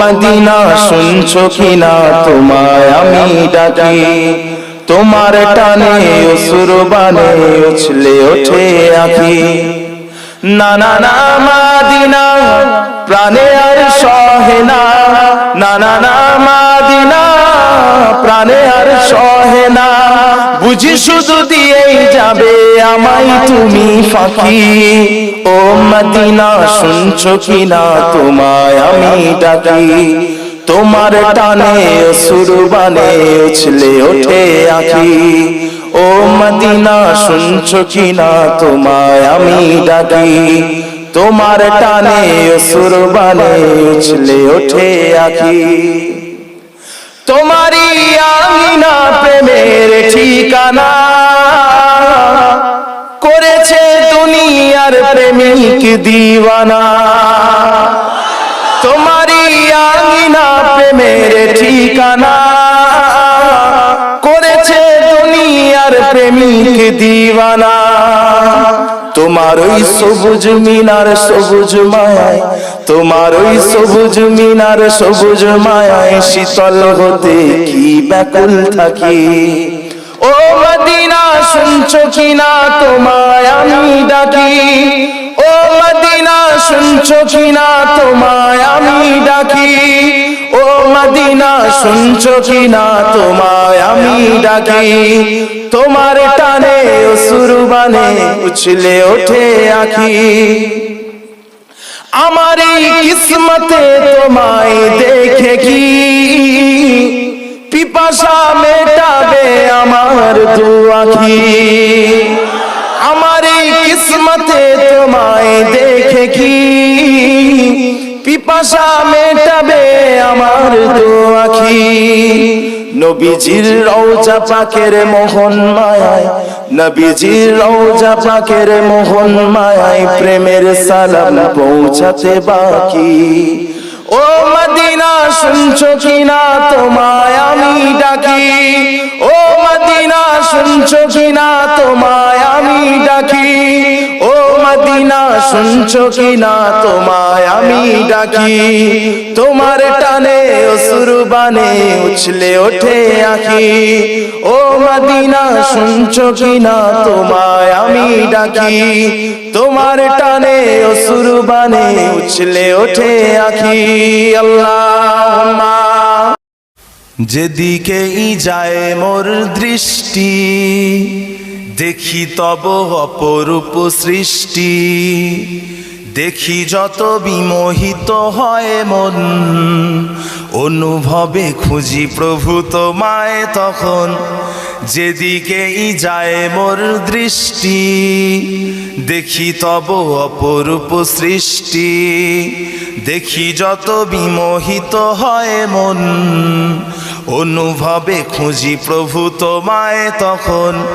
Medina শুনছো কিনা? তোমায় আমি ডাকি। তোমার টানে অসুর বানে উছলে ওঠে আখি। না না না, মাদিনা, প্রাণে আর সহে না। না না না, মাদিনা, প্রাণে আর সহে না। বুঝি শুধু দিয়েই যাবে আমায় তুমি ফাঁকি। ও মদিনা, শুনছো কিনা? তোমায় আমি ডাকি। তোমার টানে সুরবানে উছলে ওঠে আখি। ও মদিনা, শুনছো কিনা? তোমায় আমি ডাকি। তোমার টানে সুরবানে উছলে ওঠে আখি। তোমারই আমিনা প্রেমের ঠিকানা। করেছে দুনিয়ার প্রেমিক দিওয়ানা। তোমারই আমিনা প্রেমের ঠিকানা। করেছে দুনিয়ার প্রেমিক দিওয়ানা। তোমার ওই সবুজ মিনার সবুজ মায়ায়, তোমার ওই সবুজ মিনার সবুজ মায়ায় শীতল হতে কি ব্যাকুল থাকি? ও মদিনা, শুনছো কিনা তোমায় আমি ডাকি? ও মদিনা, শুনছো কিনা তোমায় আমি ডাকি? ও মদিনা, শুনছো কিনা তোমায় আমি ডাকি? তোমার টানে সুরবানে উছলে ওঠে আখি। আমার এই কিসমতে তোমায় দেখে পিপাসা মেটাবে আমার দুয়াখি নবীজির রওজা পাকের মোহন মায়ায়, নবীজির রওজা পাকের মোহন মায়ায় প্রেমের সালাম পৌঁছাতে বাকি। ও মদিনা, শুনছো কিনা তোমায় আমি ডাকি? ও মদিনা, শুনছো কিনা তোমায় আমি ডাকি? ও মদিনা শুনছো কিনা, তোমায় আমি ডাকি। তোমার টানে অসুরবানে উছলে ওঠে আখি। ও মদিনা, শুনছো কিনা, তোমায় আমি ডাকি। তোমার টানে অসুরবানে উছলে ওঠে আখি। আল্লাহ যেদিকেই যায় মোর দৃষ্টি দেখি তব অপরূপ সৃষ্টি। দেখি যত বিমোহিত হয় মন, অনুভবে খুঁজি প্রভু তোমায় তখন। যেদিকেই যায় মোর দৃষ্টি, দেখি তব অপরূপ সৃষ্টি। দেখি যত বিমোহিত হয় মন অনুভবে খুঁজি প্রভু তোমায় তখন।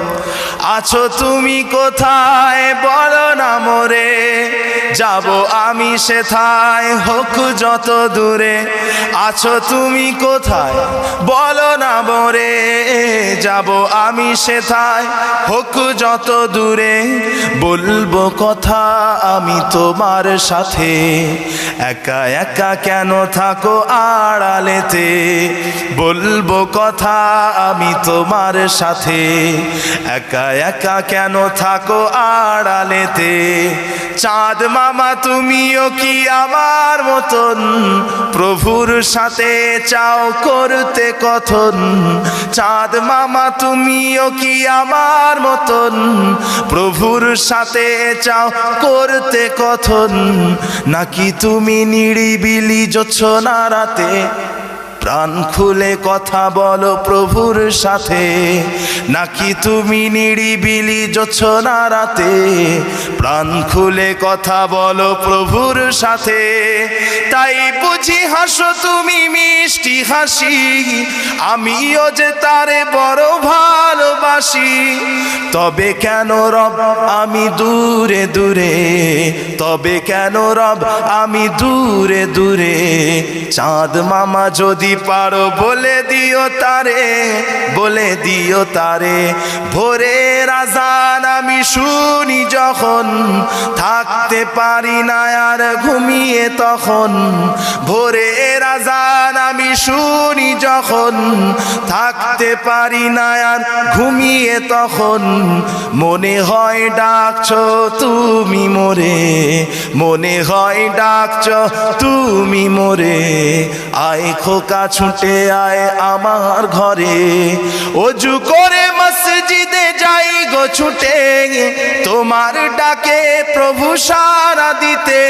আছো তুমি কোথায়? বলো না মোরে। যাব আমি সেথায়, হোক যত দূরে। আছো তুমি কোথায়? বলো না মোরে। যাব আমি সেথায়? হোক যত দূরে, বলব কথা আমি তোমার সাথে। একা একা কেন থাকো আড়ালেতে? বলব কথা আমি তোমার সাথে। একা একা কেন থাকো আড়ালেতে? চাঁদ মামা, তুমিও কি আমার মতন? প্রভুর সাথে চাও করতে কথন? চাঁদ মামা তুমিও কি আমার মতন? প্রভুর সাথে চাও করতে কথন? নাকি তুমি নিরিবিলি জোছনা রাতে প্রাণ খুলে কথা বলো প্রভুর সাথে। নাকি তুমি নিরিবিলি জোছনা রাতে? প্রাণ খুলে কথা বলো প্রভুর সাথে। তাই বুঝি হাসো তুমি মিষ্টি হাসি। আমিও যে তারে বড় ভালোবাসি। তবে কেন রব আমি দূরে দূরে? তবে কেন রব আমি দূরে দূরে? চাঁদ মামা যদি পারো বলে দিও তারে, বলে দিও তারে। ভোরে রাজান আমি শুনি যখন, থাকতে পারি না আর ঘুমিয়ে তখন। ভোরে রাজান আমি শুনি যখন, থাকতে পারি না আর ঘুমিয়ে তখন। মনে হয় ডাকছ তুমি মোরে, মনে হয় ডাকছ তুমি মোরে। আয় খোকা ছুটে আয় আমার ঘরে। অজু করে মসজিদে যাই গো ছুটে। তোমার ডাকে প্রভু সারা দিতে।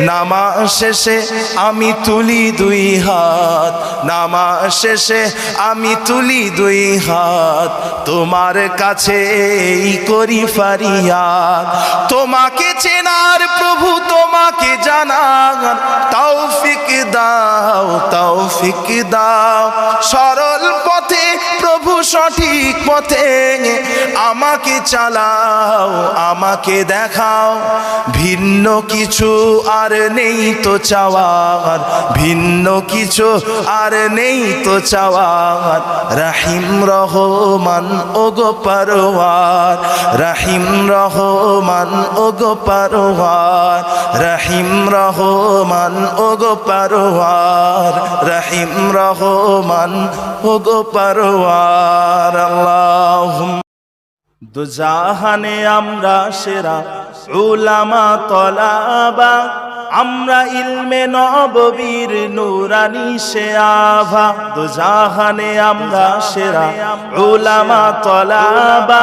নামাজ শেষে আমি তুলি দুই হাত। নামা শেষে আমি তুলি দুই হাত। তোমার কাছে এই করি ফারিয়াদ। তোমাকে চেনার প্রভু তোমাকে জানার তৌফিক দাও তৌফিক দাও। সরল পথে, প্রভু সঠিক পথে, আমাকে চালাও, আমাকে দেখাও। ভিন্ন কিছু আর নেই তো চাওয়ার, ভিন্ন কিছু আর নেই তো চাওয়ার। রাহিম রহমান, ওগো পারোয়ার রাহিম রহমান, ওগো পারোয়ার রাহিম রহমান, ওগো পারোয়ার রাহিম রহমান, ওগো পারোয়ার আল্লাহ দুজাহানে আমরা সেরা উলামা তলাবা, আমরা ইলমে নববীর নুরানি সে আভা দুজাহানে আমরা সেরা উলামা তলাবা,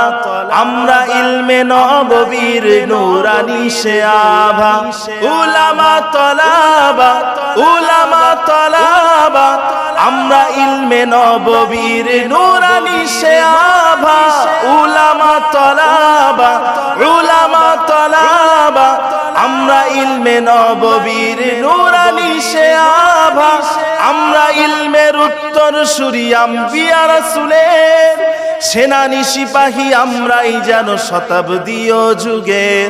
আমরা ইলমে নববীর নুরানি সে আভা উলামা তলাবা উলামা তলাবা, আমরা ইলমে নববীর নুরানি সে আভা আমরা ইলমে নববীর নুরানি সে আভা, আমরা ইলমের উত্তর সুরিয়াম বিয়া রাসূলের, সেনানি সিপাহী আমরাই যেন শতাব্দীয় যুগের,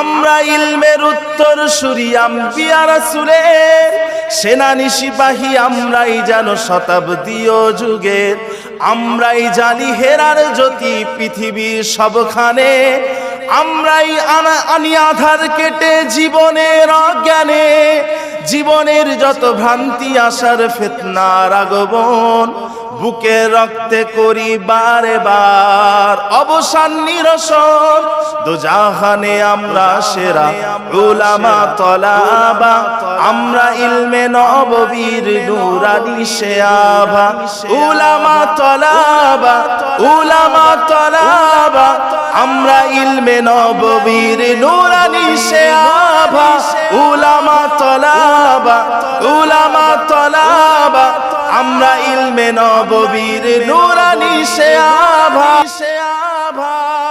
আমরা ইলমের উত্তর সুরিয়াম বিয়া রাসূলের, সেনানি সিপাহী আমরাই যেন শতাব্দীয় যুগের আমরাই জানি হেরার জ্যোতি পৃথিবীর সবখানে। আমরাই আনা আনি আধার কেটে জীবনের অজ্ঞানে। জীবনের যত ভ্রান্তি আসার ফেতনার আগমন। বুকে রক্তে করি বারে বার অবসান নিরসন, দোজাহানে আমরা সেরা, উলামা তলাবা, আমরা ইলমে নববীর নুরানি আভা উলামা তলাবা উলামা তলাবা, আমরা ইলমে নববীর নুরানি আভা উলামা তলাবা উলামা তলাবা আমরা ইলমে নববীর নুরানি সে আভা সে আভা